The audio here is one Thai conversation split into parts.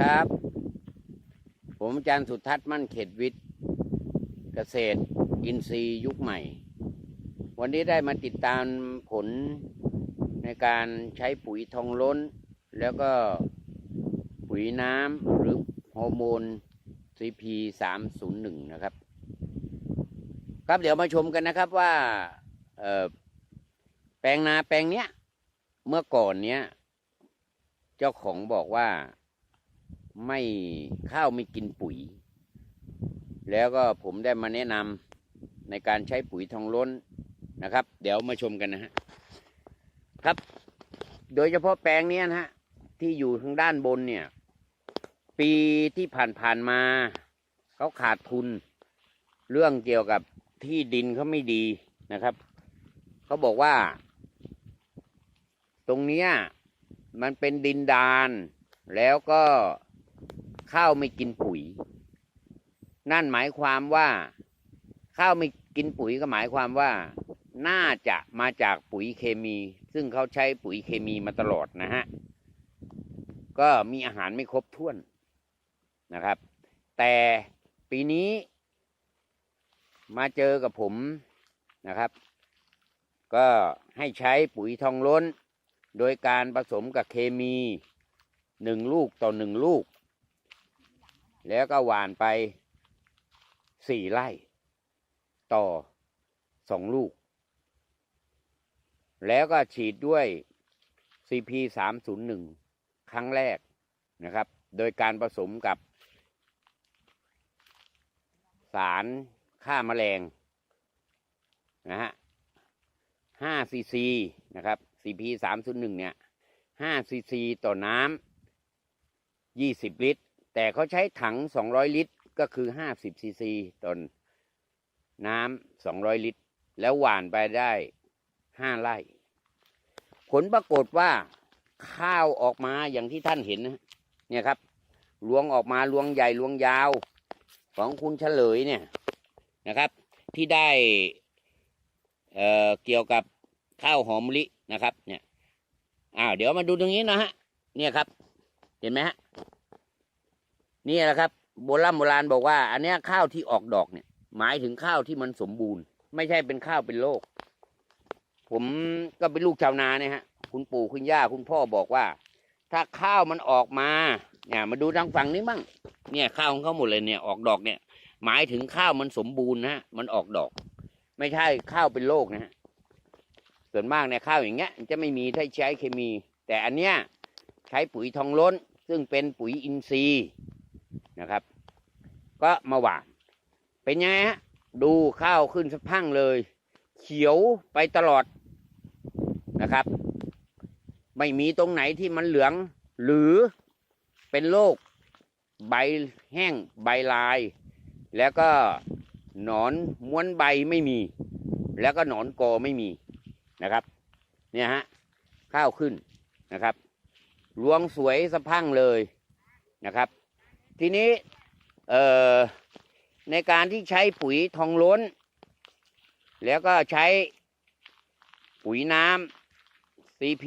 ครับ ผมอาจารย์สุทัศน์มั่นเขตวิทย์ เกษตร อินทรีย์ยุคใหม่ วันนี้ได้มาติดตามผลในการใช้ปุ๋ยทองล้น แล้วก็ปุ๋ยน้ำหรือฮอร์โมน CP 301นะครับ ครับเดี๋ยวมาชมกันนะครับว่าแปลงนาแปลงเนี้ย เมื่อก่อนเนี้ย เจ้าของบอกว่า ไม่ข้าวไม่กินปุ๋ย แล้วก็ผมได้มาแนะนำในการใช้ปุ๋ยทองล้นนะครับ เดี๋ยวมาชมกันนะฮะครับ โดยเฉพาะแปลงนี้นะฮะที่อยู่ทางด้านบนเนี่ย ปีที่ผ่านๆมาเขาขาดทุน เรื่องเกี่ยวกับที่ดินเขาไม่ดีนะครับเขาบอกว่า ตรงเนี้ยมันเป็นดินดานแล้วก็ ข้าวไม่กินปุ๋ย นั่นหมายความว่า ข้าวไม่กินปุ๋ยก็หมายความว่า น่าจะมาจากปุ๋ยเคมี ซึ่งเขาใช้ปุ๋ยเคมีมาตลอดนะฮะ ก็มีอาหารไม่ครบถ้วนนะครับ แต่ปีนี้ มาเจอกับผมนะครับ ก็ให้ใช้ปุ๋ยทองล้น โดยการผสมกับเคมีหนึ่งลูกต่อหนึ่งลูก แล้วก็หวานไปสี่ไร่ ต่อสองลูก แล้วก็ฉีดด้วย CP 301ครั้งแรกนะครับ โดยการผสมกับ สารฆ่าแมลงนะฮะ5ซีซีนะครับ CP 301เนี่ย5ซีซีต่อน้ำ20 ลิตร แต่เขาใช้ถัง 200 ลิตร ก็คือ 50 ซีซีต่อน้ำ 200 ลิตร แล้วหว่านไปได้ 5ไร่ ผลปรากฏว่าข้าวออกมาอย่างที่ท่านเห็นนะเนี่ยครับรวงออกมารวงใหญ่รวงยาว ของคุณเฉลยเนี่ยนะครับ ที่ได้เอ่อเกี่ยวกับข้าวหอมมะลินะครับ เนี่ยอ้าวเดี๋ยวมาดูตรงนี้นะฮะเนี่ยครับ เห็นไหมฮะ นี่แหละครับโบราณโบราณบอกว่า อันนี้ข้าวที่ออกดอกเนี่ย หมายถึงข้าวที่มันสมบูรณ์ ไม่ใช่เป็นข้าวเป็นโรคผมก็เป็นลูกชาวนาเนี่ยฮะ คุณปู่คุณย่าคุณพ่อบอกว่า ถ้าข้าวมันออกมาเนี่ยมาดูทางฝั่งนี้บ้างเนี่ยข้าวของเขาหมดเลยเนี่ยออกดอกเนี่ย หมายถึงข้าวมันสมบูรณ์นะมันออกดอก ไม่ใช่ข้าวเป็นโรคนะฮะส่วนมากเนี่ยข้าวอย่างเงี้ยจะไม่มีถ้าใช้เคมี แต่อันเนี้ยใช้ปุ๋ยทองล้น ซึ่งเป็นปุ๋ยอินทรีย์ นะครับ ก็มาหว่านเป็นยังไงฮะดูข้าวขึ้นสะพั่งเลย เขียวไปตลอดนะครับ ไม่มีตรงไหนที่มันเหลือง หรือเป็นโรคใบแห้งใบลาย แล้วก็หนอนม้วนใบไม่มี แล้วก็หนอนกอไม่มีนะครับ เนี่ยฮะข้าวขึ้นนะครับรวงสวยสะพั่งเลยนะครับ ทีนี้เอ่อในการที่ใช้ปุ๋ยทองล้น แล้วก็ใช้ปุ๋ยน้ำ CP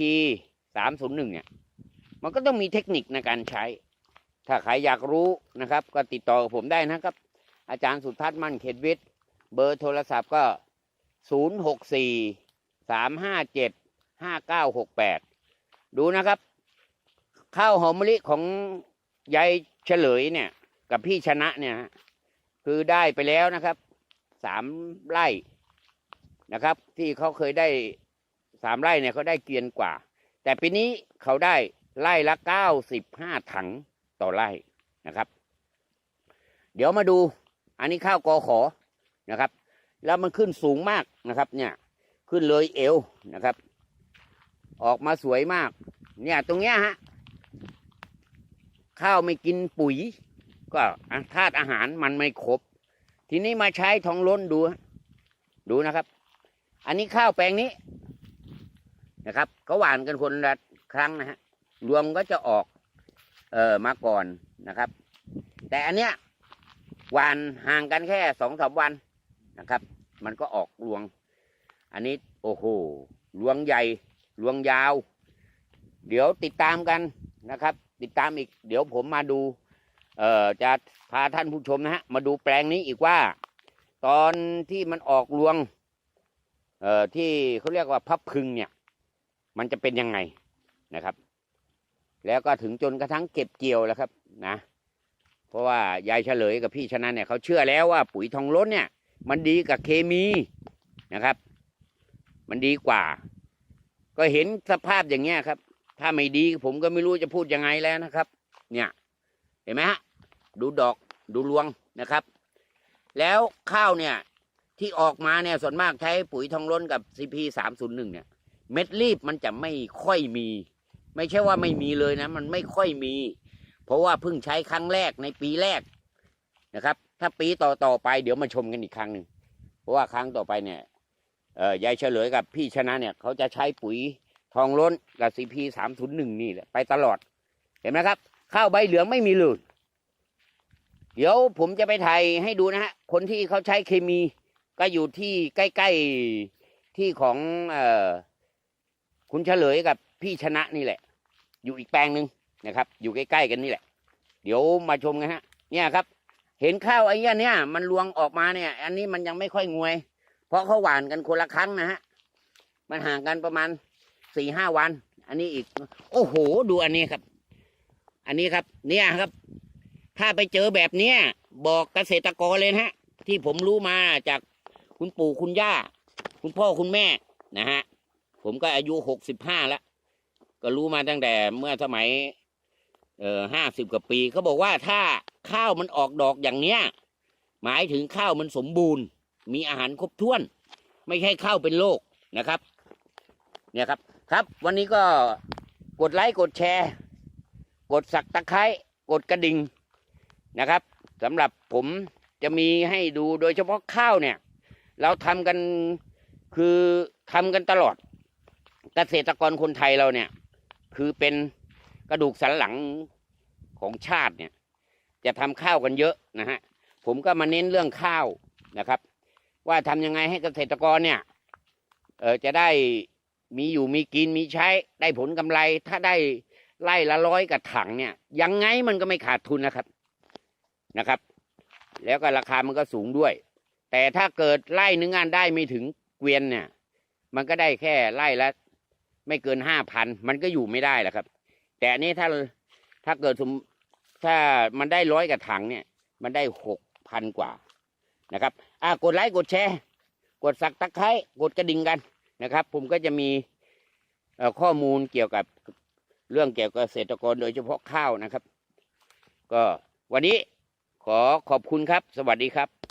301เนี่ย มันก็ต้องมีเทคนิคในการใช้ ถ้าใครอยากรู้นะครับ ก็ติดต่อกับผมได้นะครับ อาจารย์สุทัศน์มั่นเขตวิทย์ เบอร์โทรศัพท์ก็0 6 4 3 5 7 5 9 6 8ดูนะครับ ข้าวหอมมะลิของ ยายเฉลยเนี่ย กับพี่ชนะเนี่ยคือได้ไปแล้วนะครับสามไร่นะครับ ที่เขาเคยได้สามไร่เนี่ยเขาได้เกียนกว่า แต่ปีนี้เขาได้ไร่ละเก้าสิบห้าถังต่อไร่นะครับ เดี๋ยวมาดูอันนี้ข้าวกอขอนะครับ แล้วมันขึ้นสูงมากนะครับ เนี่ยขึ้นเลยเอวนะครับ ออกมาสวยมาก เนี่ยตรงเนี้ยฮะ ข้าวไม่กินปุ๋ย ก็ธาตุอาหารมันไม่ครบ ทีนี้มาใช้ทองล้นดู ดูนะครับ อันนี้ข้าวแปลงนี้นะครับเขาหวานกันคนละครั้งนะฮะรวมก็จะออกเออมาก่อนนะครับ แต่อันเนี้ยหวานห่างกันแค่สองสามวันนะครับ มันก็ออกรวง อันนี้โอ้โหรวงใหญ่รวงยาว เดี๋ยวติดตามกันนะครับ ติดตามอีก เดี๋ยวผมมาดู เอ่อจะพาท่านผู้ชมนะฮะ มาดูแปลงนี้อีกว่า ตอนที่มันออกรวง เอ่อที่เขาเรียกว่าพับพึงเนี่ย มันจะเป็นยังไงนะครับ แล้วก็ถึงจนกระทั่งเก็บเกี่ยวแล้วครับ นะ เพราะว่ายายเฉลยกับพี่ชนะเนี่ยเขาเชื่อแล้วว่าปุ๋ยทองล้นเนี่ย มันดีกับเคมีนะครับ มันดีกว่า ก็เห็นสภาพอย่างเงี้ยครับ ถ้าไม่ดีผมก็ไม่รู้จะพูดยังไงแล้วนะครับ เนี่ยเห็นไหมฮะดูดอกดูรวงนะครับ แล้วข้าวเนี่ยที่ออกมาเนี่ยส่วนมากใช้ปุ๋ยทองล้นกับ CP สามศูนย์หนึ่งเนี่ย เม็ดรีบมันจะไม่ค่อยมี ไม่ใช่ว่าไม่มีเลยนะ มันไม่ค่อยมี เพราะว่าเพิ่งใช้ครั้งแรกในปีแรกนะครับ ถ้าปีต่อต่อๆไปเดี๋ยวมาชมกันอีกครั้งหนึ่งเพราะว่าครั้งต่อไปเนี่ยยายเฉลยกับพี่ชนะเนี่ย เขาจะใช้ปุ๋ย ทองล้นกับ CP สามศูนย์หนึ่งนี่แหละไปตลอด เห็นไหมครับ ข้าวใบเหลืองไม่มีเลยเดี๋ยวผมจะไปถ่ายให้ดูนะฮะ คนที่เขาใช้เคมี ก็อยู่ที่ใกล้ๆที่ของเออคุณเฉลยกับพี่ชนะนี่แหละ อยู่อีกแปลงหนึ่งนะครับ อยู่ใกล้ๆกันนี่แหละ เดี๋ยวมาชมกันฮะ เนี่ยครับ เห็นข้าวไอ้เนี้ยมันรวงออกมาเนี่ย อันนี้มันยังไม่ค่อยงวย เพราะเขาหวานกันคนละครั้งนะฮะ มันห่างกันประมาณ สี่ห้าวัน อันนี้อีก โอ้โห ดูอันนี้ครับ อันนี้ครับ เนี่ยครับ ถ้าไปเจอแบบเนี้ยบอกเกษตรกรเลยนะฮะ ที่ผมรู้มาจากคุณปู่คุณย่า คุณพ่อคุณแม่นะฮะ ผมก็อายุหกสิบห้าแล้ว ก็รู้มาตั้งแต่เมื่อสมัย เอ่อห้าสิบกว่าปีเขาบอกว่าถ้าข้าวมันออกดอกอย่างเนี้ย หมายถึงข้าวมันสมบูรณ์ มีอาหารครบถ้วน ไม่ใช่ข้าวเป็นโรคนะครับ เนี่ยครับ ครับ วันนี้ก็กดไลค์กดแชร์ กดสักตะไคร้กดกระดิ่งนะครับสำหรับผมจะมีให้ดูโดยเฉพาะข้าวเนี่ย เราทำกันคือทำกันตลอด เกษตรกรคนไทยเราเนี่ย คือเป็นกระดูกสันหลังของชาติเนี่ย จะทำข้าวกันเยอะนะฮะผมก็มาเน้นเรื่องข้าวนะครับ ว่าทำยังไงให้เกษตรกรเนี่ยเออจะได้ มีอยู่มีกินมีใช้ได้ผลกำไร ถ้าได้ไล่ละร้อยกับถังเนี่ย ยังไงมันก็ไม่ขาดทุนนะครับนะครับ แล้วก็ราคามันก็สูงด้วย แต่ถ้าเกิดไล่หนึงงานได้ไม่ถึงเกวียนเนี่ย มันก็ได้แค่ไล่ละไม่เกินห้าพันมันก็อยู่ไม่ได้แหละครับ แต่อันนี้ถ้าถ้าเกิดสมถ้ามันได้ร้อยกับถังเนี่ย มันได้หกพันกว่านะครับ อ่ากดไลค์กดแชร์ กดสักตะไคร้กดกระดิ่งกัน นะครับ ผมก็จะมีข้อมูลเกี่ยวกับเรื่องเกี่ยวกับเกษตรกรโดยเฉพาะข้าวนะครับ ก็วันนี้ขอขอบคุณครับ สวัสดีครับ